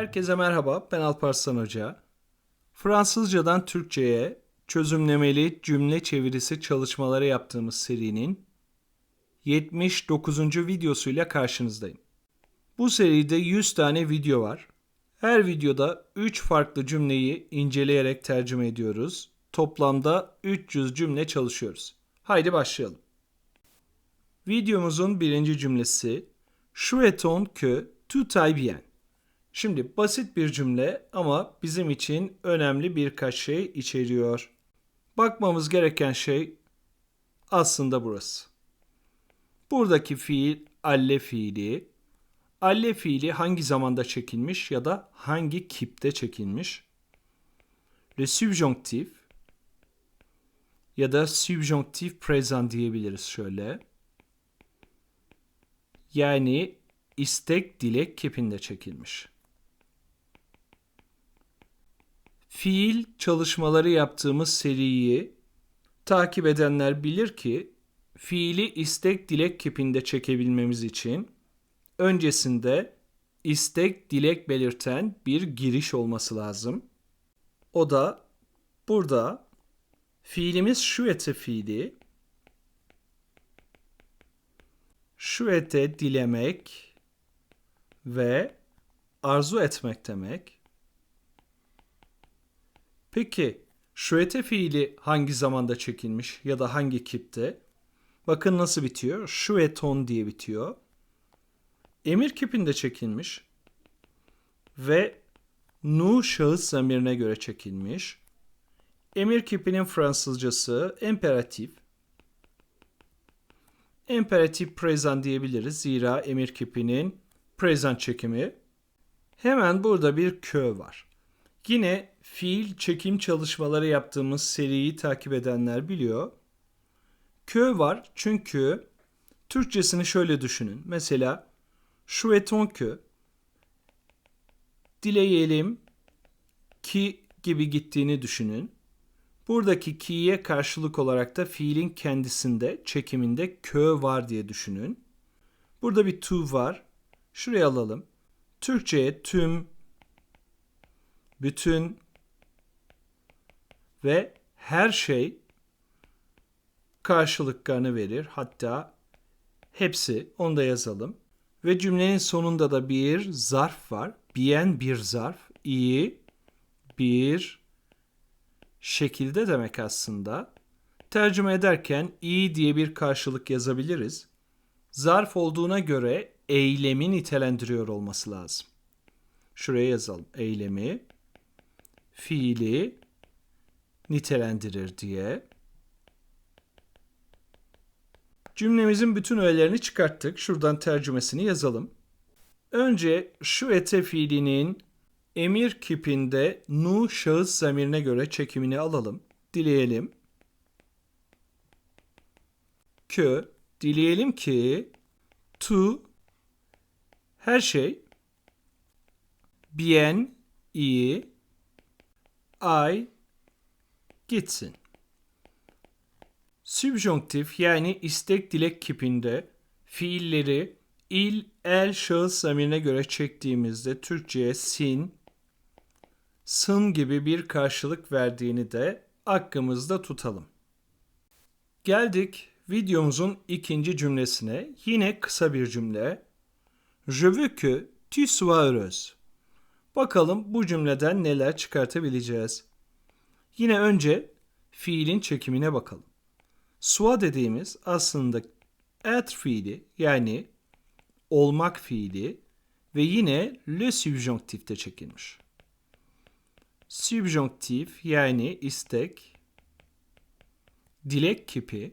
Herkese merhaba, ben Alparslan Hoca. Fransızcadan Türkçe'ye çözümlemeli cümle çevirisi çalışmaları yaptığımız serinin 79. videosuyla karşınızdayım. Bu seride 100 tane video var. Her videoda 3 farklı cümleyi inceleyerek tercüme ediyoruz. Toplamda 300 cümle çalışıyoruz. Haydi başlayalım. Videomuzun birinci cümlesi Chouetons que tout aille bien. Şimdi basit bir cümle ama bizim için önemli birkaç şey içeriyor. Bakmamız gereken şey aslında burası. Buradaki fiil alle fiili. Alle fiili hangi zamanda çekilmiş ya da hangi kipte çekilmiş? Le subjonctif ya da subjonctif présent diyebiliriz şöyle. Yani istek dilek kipinde çekilmiş. Fiil çalışmaları yaptığımız seriyi takip edenler bilir ki fiili istek dilek kipinde çekebilmemiz için öncesinde istek dilek belirten bir giriş olması lazım. O da burada fiilimiz şu ete fiili şu ete dilemek ve arzu etmek demek. Peki şuete fiili hangi zamanda çekilmiş ya da hangi kipte? Bakın nasıl bitiyor. Şueton diye bitiyor. Emir kipinde çekilmiş ve nu şahıs zamirine göre çekilmiş. Emir kipinin Fransızcası imperatif. Imperatif present diyebiliriz. Zira emir kipinin present çekimi. Hemen burada bir kö var. Yine fiil çekim çalışmaları yaptığımız seriyi takip edenler biliyor. Kö var çünkü Türkçesini şöyle düşünün. Mesela şueton kö dileyelim ki gibi gittiğini düşünün. Buradaki ki'ye karşılık olarak da fiilin kendisinde, çekiminde kö var diye düşünün. Burada bir tu var. Şuraya alalım. Türkçe'ye tüm, bütün ve her şey karşılıklarını verir. Hatta hepsi onu da yazalım. Ve cümlenin sonunda da bir zarf var. Bien bir zarf. iyi bir şekilde demek aslında. Tercüme ederken iyi diye bir karşılık yazabiliriz. Zarf olduğuna göre eylemi nitelendiriyor olması lazım. Şuraya yazalım. Eylemi, fiili nitelendirir diye. Cümlemizin bütün öğelerini çıkarttık. Şuradan tercümesini yazalım. Önce şu ete fiilinin emir kipinde nu şahıs zamirine göre çekimini alalım. Dileyelim. Kö, dileyelim ki tu her şey bien iyi ay gitsin. Subjonktif yani istek dilek kipinde fiilleri il, el, şahıs zamirine göre çektiğimizde Türkçe'ye sin, sın gibi bir karşılık verdiğini de aklımızda tutalım. Geldik videomuzun ikinci cümlesine. Yine kısa bir cümle. Je veux que tu sois heureuse. Bakalım bu cümleden neler çıkartabileceğiz. Yine önce fiilin çekimine bakalım. Sua dediğimiz aslında être fiili yani olmak fiili ve yine le subjonctifte çekilmiş. Subjonctif yani istek, dilek kipi,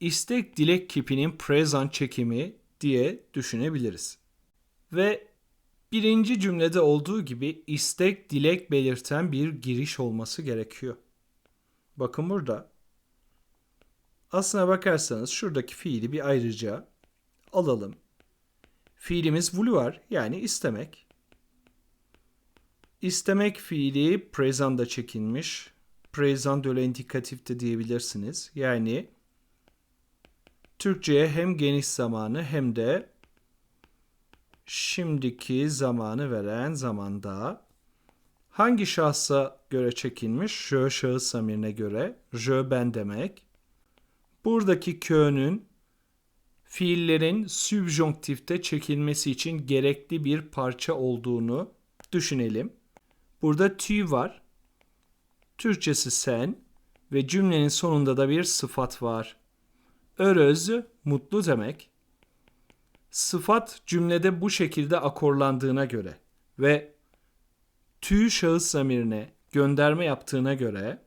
istek dilek kipinin present çekimi diye düşünebiliriz. Ve birinci cümlede olduğu gibi istek dilek belirten bir giriş olması gerekiyor. Bakın burada. Aslına bakarsanız şuradaki fiili bir ayrıca alalım. Fiilimiz vouloir yani istemek. İstemek fiili présent'da çekilmiş. Présent de l'indikatif de diyebilirsiniz. Yani Türkçe'ye hem geniş zamanı hem de şimdiki zamanı veren zamanda hangi şahsa göre çekilmiş? Je şahıs zamirine göre. Je ben demek. Buradaki kö'nün fiillerin sübjonktifte çekilmesi için gerekli bir parça olduğunu düşünelim. Burada tü var. Türkçesi sen ve cümlenin sonunda da bir sıfat var. Öröz mutlu demek. Sıfat cümlede bu şekilde akorlandığına göre ve tü şahıs zamirine gönderme yaptığına göre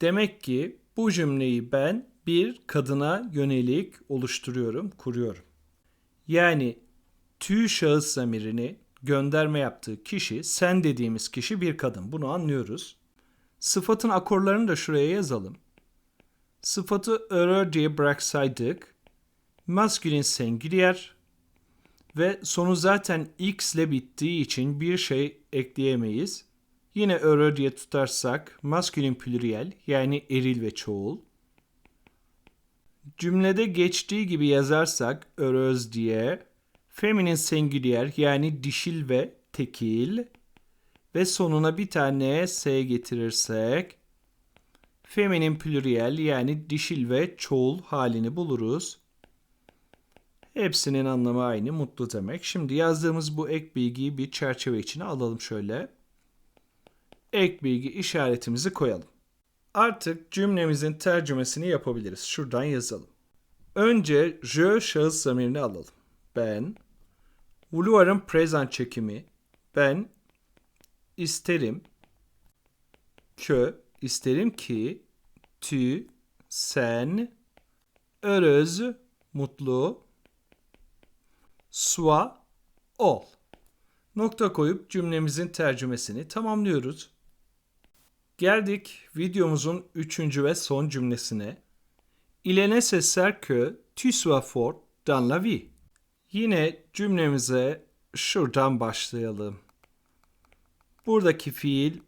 demek ki bu cümleyi ben bir kadına yönelik oluşturuyorum, kuruyorum. Yani tü şahıs zamirini gönderme yaptığı kişi, sen dediğimiz kişi bir kadın. Bunu anlıyoruz. Sıfatın akorlarını da şuraya yazalım. Sıfatı örör diye bıraksaydık, maskülin singulier ve sonu zaten x ile bittiği için bir şey ekleyemeyiz. Yine örör diye tutarsak maskülin pluriel yani eril ve çoğul. Cümlede geçtiği gibi yazarsak öröz diye feminin singulier yani dişil ve tekil ve sonuna bir tane s getirirsek feminin pluriel yani dişil ve çoğul halini buluruz. Hepsinin anlamı aynı, mutlu demek. Şimdi yazdığımız bu ek bilgiyi bir çerçeve içine alalım şöyle. Ek bilgi işaretimizi koyalım. Artık cümlemizin tercümesini yapabiliriz. Şuradan yazalım. Önce je şahıs zamirini alalım. Ben, vouloir'ın present çekimi, ben isterim, que, isterim ki, tu, sen, heureuse, mutlu, sois, ol. Nokta koyup cümlemizin tercümesini tamamlıyoruz. Geldik videomuzun üçüncü ve son cümlesine. Il est nécessaire que tu sois fort dans la vie. Yine cümlemize şuradan başlayalım. Buradaki fiil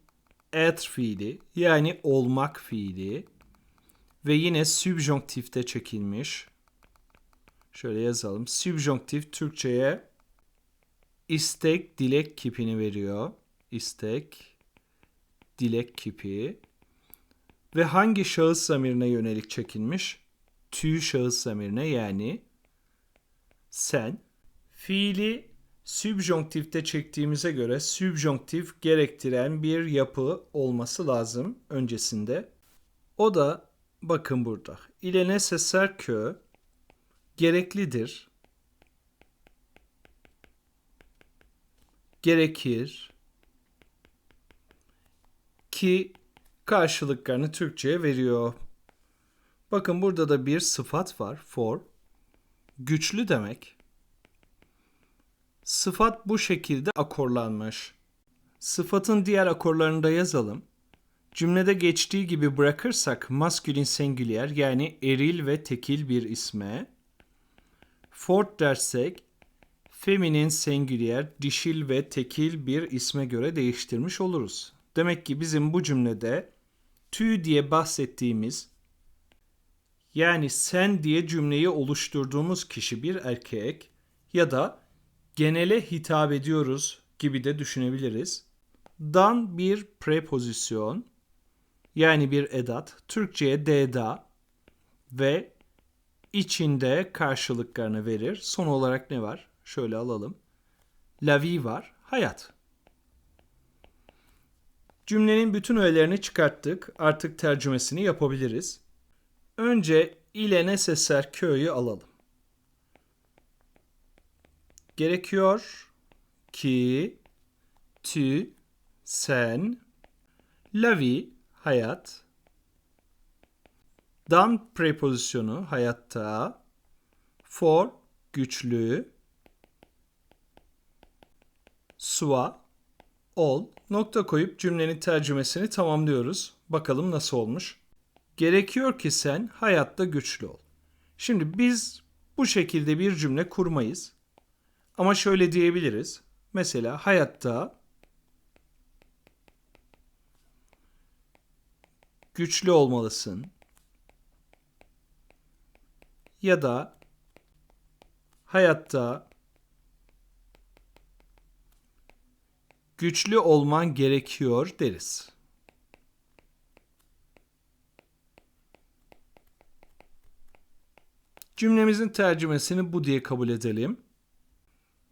être fiili yani olmak fiili ve yine sübjonktifte çekilmiş. Şöyle yazalım. Sübjonktif Türkçe'ye istek, dilek kipini veriyor. İstek, dilek kipi. Ve hangi şahıs zamirine yönelik çekilmiş? Tü şahıs zamirine yani sen. Fiili sübjonktifte çektiğimize göre sübjonktif gerektiren bir yapı olması lazım öncesinde. O da bakın burada. İle necessaire que gereklidir. Gerekir ki karşılıklarını Türkçe'ye veriyor. Bakın burada da bir sıfat var. For. Güçlü demek. Sıfat bu şekilde akorlanmış. Sıfatın diğer akorlarını da yazalım. Cümlede geçtiği gibi bırakırsak maskülin singulier yani eril ve tekil bir isme, fort dersek feminin singulier dişil ve tekil bir isme göre değiştirmiş oluruz. Demek ki bizim bu cümlede tü diye bahsettiğimiz yani sen diye cümleyi oluşturduğumuz kişi bir erkek ya da genele hitap ediyoruz gibi de düşünebiliriz. Dan bir prepozisyon yani bir edat, Türkçe'ye deda ve içinde karşılıklarını verir. Son olarak ne var? Şöyle alalım. La vie var, hayat. Cümlenin bütün öğelerini çıkarttık. Artık tercümesini yapabiliriz. Önce ile neseser köyü alalım. Gerekiyor ki tü, sen, la vie, hayat, dan prepozisyonu hayatta, for, güçlü, sua, ol, nokta koyup cümlenin tercümesini tamamlıyoruz. Bakalım nasıl olmuş. Gerekiyor ki sen hayatta güçlü ol. Şimdi biz bu şekilde bir cümle kurmayız. Ama şöyle diyebiliriz. Mesela hayatta güçlü olmalısın. Ya da hayatta güçlü olman gerekiyor deriz. Cümlemizin tercümesini bu diye kabul edelim.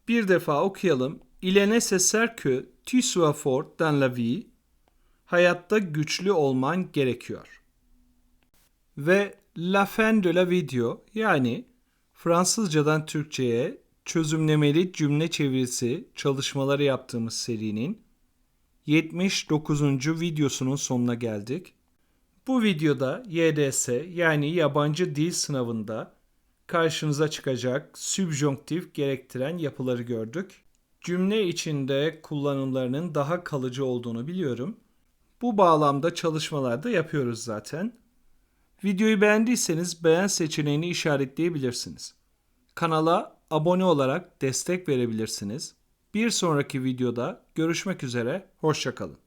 Bir defa okuyalım. Il est nécessaire que tu sois fort dans la vie. Hayatta güçlü olman gerekiyor. Ve la fin de la video yani Fransızcadan Türkçe'ye çözümlemeli cümle çevirisi çalışmaları yaptığımız serinin 79. videosunun sonuna geldik. Bu videoda YDS yani yabancı dil sınavında karşınıza çıkacak sübjonktif gerektiren yapıları gördük. Cümle içinde kullanımlarının daha kalıcı olduğunu biliyorum. Bu bağlamda çalışmalar da yapıyoruz zaten. Videoyu beğendiyseniz beğen seçeneğini işaretleyebilirsiniz. Kanala abone olarak destek verebilirsiniz. Bir sonraki videoda görüşmek üzere, hoşçakalın.